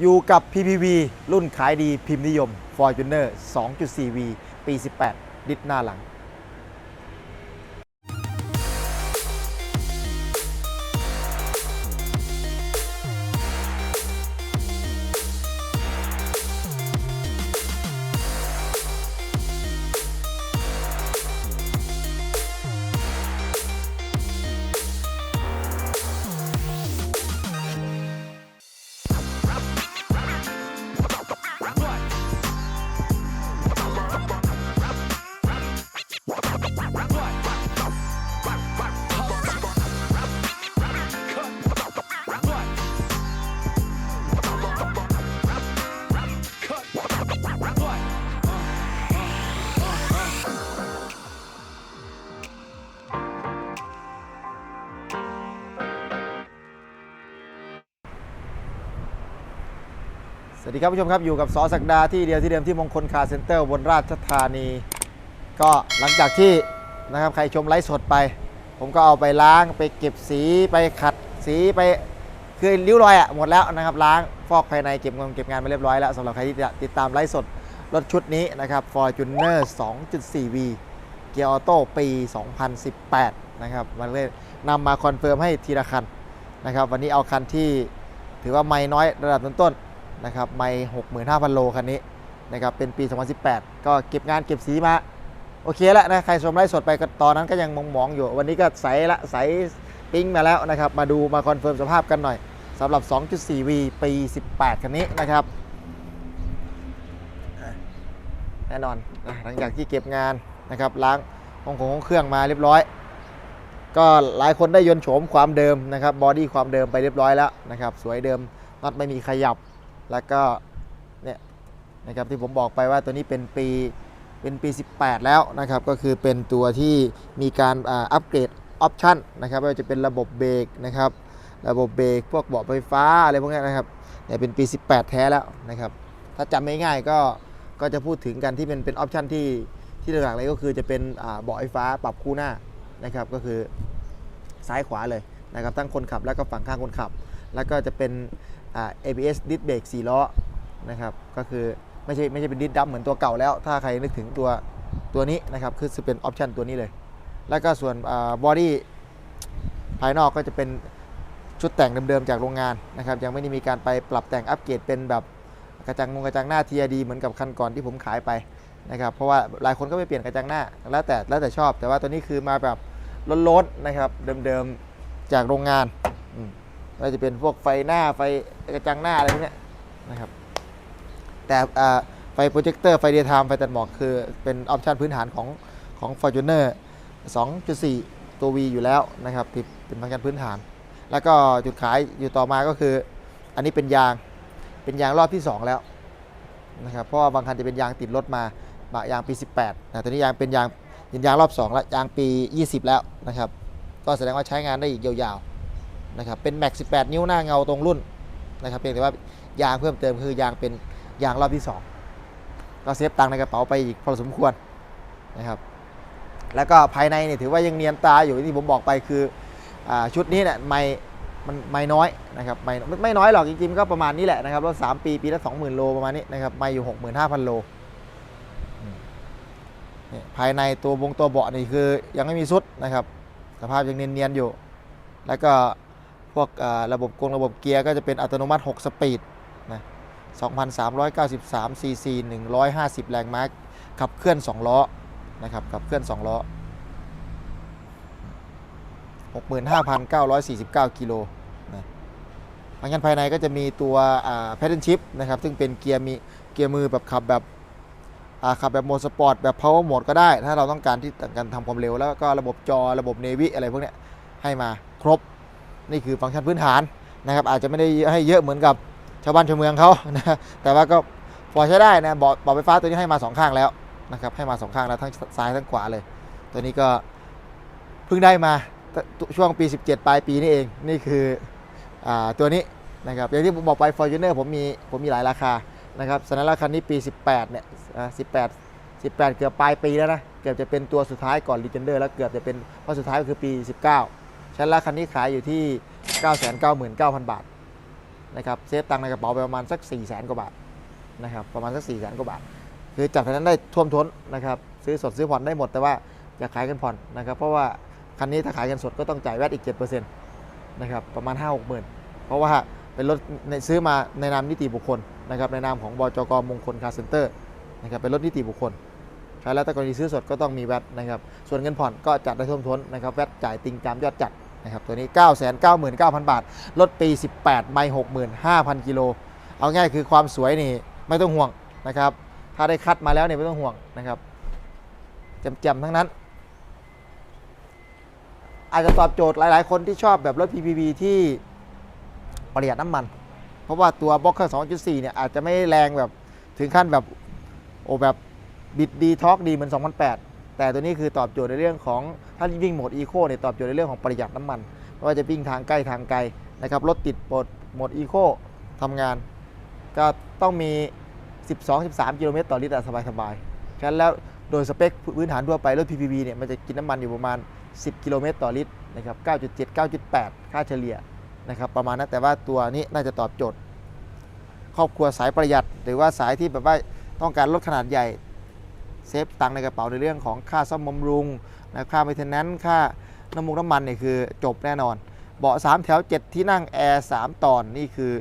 อยู่กับ PPV รุ่นขายดีพิมพ์นิยม Fortuner 2.4V ปี 18 ดิดหน้าหลัง สวัสดีครับผู้ชมครับอยู่กับสอศักดาที่เดียวที่เดิมที่มงคลคาร์เซ็นเตอร์บนราชธานี ก็หลังจากที่นะครับใครชมไลฟ์สดไป ผมก็เอาไปล้างไปเก็บสีไปขัดสีไปคือริ้วรอยอะหมดแล้วนะครับล้างฟอกภายในเก็บงานเก็บงานมาเรียบร้อยแล้วสำหรับใครที่จะติดตามไลฟ์สดรถชุดนี้นะครับ Fortuner 2.4V เกียร์ออโต้ปี 2018 นะครับมาเลยนำมาคอนเฟิร์มให้ทีละคันนะครับวันนี้เอาคันที่ถือว่าไม่น้อยระดับต้นๆ นะครับไม่65,000โลคันนี้นะครับเป็นปี 2018 ก็เก็บงานเก็บสีมา โอเคแล้วนะใครชมไลฟ์สดไปตอนนั้นก็ยังมองๆอยู่ วันนี้ก็ใสละใสปิ้งมาแล้วนะครับ มาดูมาคอนเฟิร์มสภาพกันหน่อยสำหรับ 2.4V ปี 18 คันนี้นะครับแน่นอนนะหลังจากที่เก็บงานนะครับล้างองของห้องเครื่องมาเรียบร้อย ก็หลายคนได้ยนโฉมความเดิมนะครับบอดี้ความเดิมไปเรียบร้อยแล้วนะครับสวยเดิมน็อตไม่มีขยับ แล้วก็เนี่ยนะครับที่ผมบอกไปว่าตัวนี้เป็นปีเป็นปี 18 แล้วนะครับก็คือเป็นตัวที่มีการอัปเกรดออปชันนะครับไม่ว่าจะเป็นระบบเบรกนะครับระบบเบรกพวกเบาะไฟฟ้าอะไรพวกนี้นะครับเนี่ยเป็นปี 18 แท้แล้วนะครับถ้าจำไม่ง่ายก็ก็จะพูดถึงกันที่เป็นเป็นออปชันที่ที่หลักๆเลยก็คือจะเป็นเบาะไฟฟ้าปรับคู่หน้านะครับก็คือซ้ายขวาเลยนะครับทั้งคนขับแล้วก็ฝั่งข้างคนขับ แล้วก็จะเป็น ABS ดิสเบรก4ล้อนะครับก็คือไม่ใช่ไม่ใช่เป็นดิสดัมเหมือนตัวเก่าแล้ว ถ้าใครนึกถึงตัวตัวนี้นะครับคือจะเป็นออปชันตัวนี้เลย แล้วก็ส่วนบอดี้ภายนอกก็จะเป็นชุดแต่งเดิมๆจากโรงงานนะครับยังไม่ได้มีการไปปรับแต่งอัปเกรดเป็นแบบกระจังงกระจังหน้า TRD เหมือนกับคันก่อนที่ผมขายไปนะครับเพราะว่าหลายคนก็ไปเปลี่ยนกระจังหน้าแล้วแต่แล้วแต่ชอบ แต่ว่าตัวนี้คือมาแบบล้นๆนะครับเดิมๆจากโรงงาน อืมก็จะเป็นพวกไฟหน้าไฟกระจังหน้าอะไรพวกนี้นะครับ แต่ไฟโปรเจคเตอร์ไฟเดย์ไทม์ไฟตัดหมอกคือเป็นออปชันพื้นฐานของของ Fortuner 2.4 ตัว V อยู่แล้วนะครับที่เป็นฟังก์ชันพื้นฐาน แล้วก็จุดขายอยู่ต่อมาก็คือ อันนี้เป็นยางเป็นยางรอบที่ 2 แล้วนะครับเพราะว่าบางคันจะเป็นยางติดรถมาบางยางปี 18นะตัวนี้ยางเป็นยางเป็นยางรอบ 2 แล้วยางปี 20 แล้วนะครับก็แสดงว่าใช้งานได้อีกยาวๆ นะครับเป็นแม็ก18 นิ้วหน้าเงาตรงรุ่นนะครับเพียงแต่ว่ายางเพิ่มเติมคือยางเป็นยางรอบที่ 2 ก็เซฟตังค์ในกระเป๋าไปอีกพอสมควรนะครับแล้วก็ภายในเนี่ยถือว่ายังเนียนตาอยู่ที่ผมบอกไปคืออชุดนี้เนี่ยไม่มันไม่น้อยนะครับไม่ไม่น้อยหรอกจริงๆก็ประมาณนี้แหละนะครับรถ3ปีปีละ20,000โลประมาณนี้นะครับไม่อยู่65,000โลอืมนี่ภายในตัววงตัวเบาะนี่คือยังไม่มีซุดนะครับสภาพยังเนียนๆอยู่ แล้วก็ พวกระบบกงระบบเกียร์ก็จะเป็นอัตโนมัติ 6 สปีดนะ2,393ซีซี150 แรงม้าขับเคลื่อน 2 ล้อนะครับขับเคลื่อน 2 ล้อ 65,949 กิโลนะฟังกันภายในก็จะมีตัวแพทเทิร์นชิพนะครับ ซึ่งเป็นเกียร์มีเกียร์มือแบบขับแบบขับแบบโหมดสปอร์ตแบบ power mode ก็ได้ ถ้าเราต้องการที่ต้องการทำความเร็วแล้วก็ระบบจอระบบเนวิอะไรพวกนี้ให้มาครบ นี่คือฟังก์ชันพื้นฐานนะครับอาจจะไม่ได้ให้เยอะเหมือนกับชาวบ้านชาวเมืองเขานะแต่ว่าก็พอใช้ได้นะเบาะเบาะไฟฟ้าตัวนี้ให้มาสองข้างแล้วนะครับให้มาสองข้างแล้วทั้งซ้ายทั้งขวาเลย ตัวนี้ก็เพิ่งได้มาช่วงปี 17 ปลายปีนี่เองนี่คืออตัวนี้นะครับอย่างที่ผมบอกไป Fortuner ผมมีผมมีหลายราคานะครับสนั้นราคานี้ปี 18เนี่ย18 18 เกือบปลายปีแล้วนะ เกือบจะเป็นตัวสุดท้ายก่อน Legender แล้วเกือบจะเป็นเพราะสุดท้ายก็คือปี 19 ฉะนันราคานี้ขายอยู่ที่ 999,000 บาทนะครับเซฟตังในกระเป๋าไปประมาณสัก4ี่แสนกว่าบาทนะครับประมาณสัก4ี่แสนกว่าบาท คือจัดไฟแนนซ์ได้ท่วมท้นนะครับซื้อสดซื้อผ่อนได้หมดแต่ว่าอย่าขายกันผ่อนนะครับเพราะว่าคันนี้ถ้าขายกันสดก็ต้องจ่ายแวดอีก 7%นะครับประมาณ 5 6หมื่นเพราะว่าเป็นรถในซื้อมาในนามนิติบุคคลนะครับในนามของบจกมงคลคาร์เซ็นเตอร์นะครับเป็นรถนิติบุคคลใช้แล้วแต่กรณีซื้อสดก็ต้องมีแวดนะครับส่วนเงินผ่อนก็จัดได้ท่วมท้นนะครับแวดจ่ายติงตามยอดจัด นะครับตัวนี้ 9 9 9 0 0 0 บาท รถปี 18 ไม่ 65,000 กิโล เอาง่ายคือความสวยนี่ไม่ต้องห่วงนะครับ ถ้าได้คัดมาแล้วเนี่ยไม่ต้องห่วงนะครับแจ่มๆทั้งนั้น อาจจะตอบโจทย์หลาย ๆ คนที่ชอบแบบรถ PPV ที่ประหยัดน้ำมัน เพราะว่าตัวบล็อกเครื่อง2.4 เนี่ยอาจจะไม่แรงแบบถึงขั้นแบบโอ้แบบบิดดีท็อกดีเหมือน 2008 แต่ตัวนี้คือตอบโจทย์ในเรื่องของถ้าวิ่งโหมดอีโคเนี่ยตอบโจทย์ในเรื่องของประหยัดน้ำมันไม่ว่าจะวิ่งทางใกล้ทางไกลนะครับรถติดโหมดโหมดอีโคทำงาน ก็ต้องมี 12-13 กิโลเมตรต่อลิตรสบายๆฉะนั้นแล้วโดยสเปคพื้นฐานทั่วไปรถ PPV เนี่ยมันจะกินน้ำมันอยู่ประมาณ 10 กิโลเมตรต่อลิตรนะครับ 9.7 9.8 ค่าเฉลี่ยนะครับประมาณนั้นแต่ว่าตัวนี้น่าจะตอบโจทย์ ครอบครัวสายประหยัด หรือว่าสายที่แบบว่าต้องการรถขนาดใหญ่ เซฟตังค์ในกระเป๋าในเรื่องของค่าซ่อมบำรุงนะค่า m มเทนแนนซ์ค่าน้ำมันน้ำมันเนี่ยคือจบแน่นอน เบาะ 3 แถว 7 ที่นั่งแอร์3ตอนนี่คือ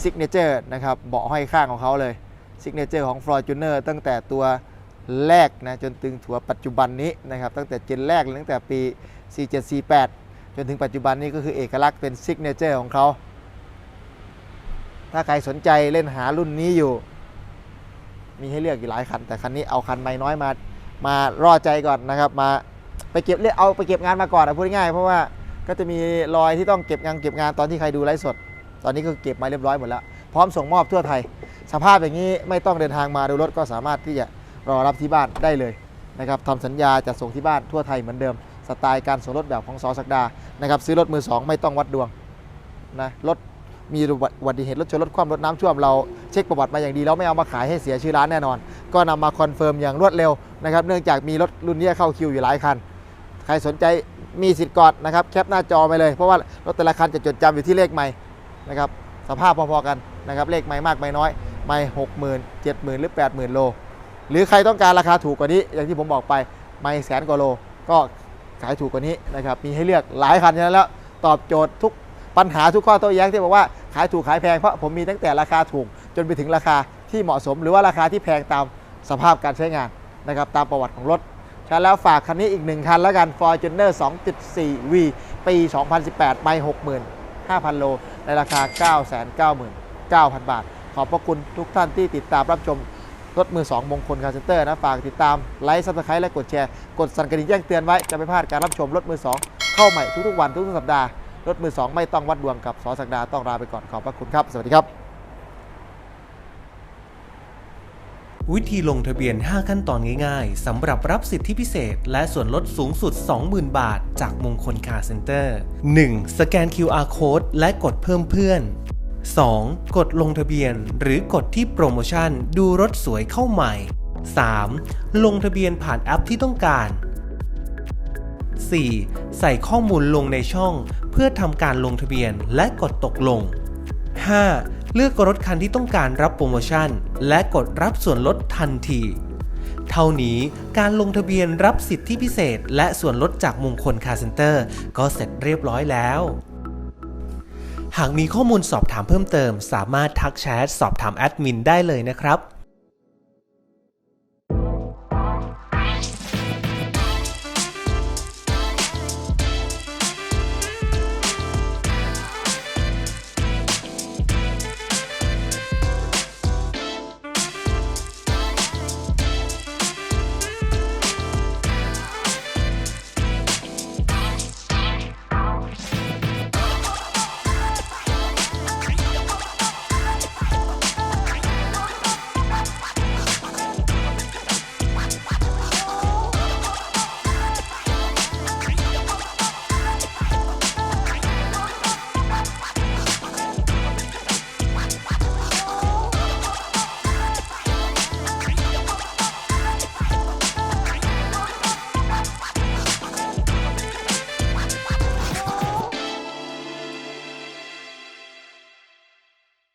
ซิกเนเจอร์นะครับเบาะห้อยข้างของเขาเลยซิกเนเจอร์ของ Fortuner ตั้งแต่ตัวแรกนะจนถึงถัวปัจจุบันนี้นะครับตั้งแต่เจนแรกตั้งแต่ปี 4748 จนถึงปัจจุบันนี้ก็คือเอกลักษณ์เป็นซิกเนเจอร์ของเขาถ้าใครสนใจเล่นหารุ่นนี้อยู่ มีให้เลือกอยู่หลายคัน แต่คันนี้เอาคันไม่น้อยมา มารอใจก่อนนะครับ มาไปเก็บเรียกเอาไปเก็บงานมาก่อนนะพูดง่ายเพราะว่าก็จะมีรอยที่ต้องเก็บงานเก็บงานตอนที่ใครดูไลฟ์สด ตอนนี้ก็เก็บมาเรียบร้อยหมดแล้ว พร้อมส่งมอบทั่วไทย สภาพอย่างนี้ไม่ต้องเดินทางมาดูรถก็สามารถที่จะรอรับที่บ้านได้เลยนะครับทำสัญญาจะส่งที่บ้านทั่วไทยเหมือนเดิม สไตล์การส่งรถแบบของซอสักดานะครับซื้อรถมือสองไม่ต้องวัดดวงนะรถ มีอุบัติเหตุรถชนรถคว่ำรถน้ำท่วมเราเช็คประวัติมาอย่างดีแล้วไม่เอามาขายให้เสียชื่อร้านแน่นอน ก็นำมาคอนเฟิร์มอย่างรวดเร็วนะครับเนื่องจากมีรถรุ่นนี้เข้าคิวอยู่หลายคัน ใครสนใจมีสิทธิ์กอดนะครับแคปหน้าจอไปเลย เพราะว่ารถแต่ละคันจะจดจำอยู่ที่เลขไม่นะครับสภาพพอๆกันนะครับเลขไม่มากไม่น้อยไม่หกหมื่นเจ็ดหมื่นหรือแปดหมื่นโล หรือใครต้องการราคาถูกกว่านี้ อย่างที่ผมบอกไปไม่แสนกว่าโล ก็ขายถูกกว่านี้นะครับมีให้เลือกหลายคันนั้นแล้วตอบโจทย์ทุก ปัญหาทุกข้อโต้แย้งที่บอกว่าขายถูกขายแพงเพราะผมมีตั้งแต่ราคาถูกจนไปถึงราคาที่เหมาะสม หรือว่าราคาที่แพงตามสภาพการใช้งานนะครับตามประวัติของรถฉะนั้แล้วฝากคันนี้อีกหนึ่งคันแล้วกัน Fortuner 2.4V ปี 2018ไม่65,000 โล ในราคา 999,000 บาท ขอบพระคุณทุกท่านที่ติดตามรับชมรถมือ 2 มงคลคาร์เซนเตอร์นะ ฝากติดตาม ไลค์ซับสไครต์และกดแชร์ กดสั่นกระดิ่งแจ้งเตือนไว้ จะไม่พลาดการรับชมรถมือ 2 เข้าใหม่ทุกๆวันทุกๆสัปดาห์ รถมือ2ไม่ต้องวัดดวงกับสอสักดาต้องลาไปก่อนขอบพระคุณครับ สวัสดีครับ วิธีลงทะเบียน 5 ขั้นตอนง่ายๆสำหรับรับสิทธิพิเศษ และส่วนลดสูงสุด 20,000 บาท จากมงคลคาร์เซ็นเตอร์ 1. สแกน QR Code และกดเพิ่มเพื่อน 2. กดลงทะเบียนหรือกดที่โปรโมชั่นดูรถสวยเข้าใหม่ 3. ลงทะเบียนผ่านแอปที่ต้องการ 4. ใส่ข้อมูลลงในช่อง เพื่อทำการลงทะเบียนและกดตกลง 5. เลือกรถคันที่ต้องการรับโปรโมชั่น และกดรับส่วนลดทันที เท่านี้การลงทะเบียนรับสิทธิพิเศษ และส่วนลดจากมงคลคาร์เซ็นเตอร์ ก็เสร็จเรียบร้อยแล้ว หากมีข้อมูลสอบถามเพิ่มเติม สามารถทักแชทสอบถามแอดมินได้เลยนะครับ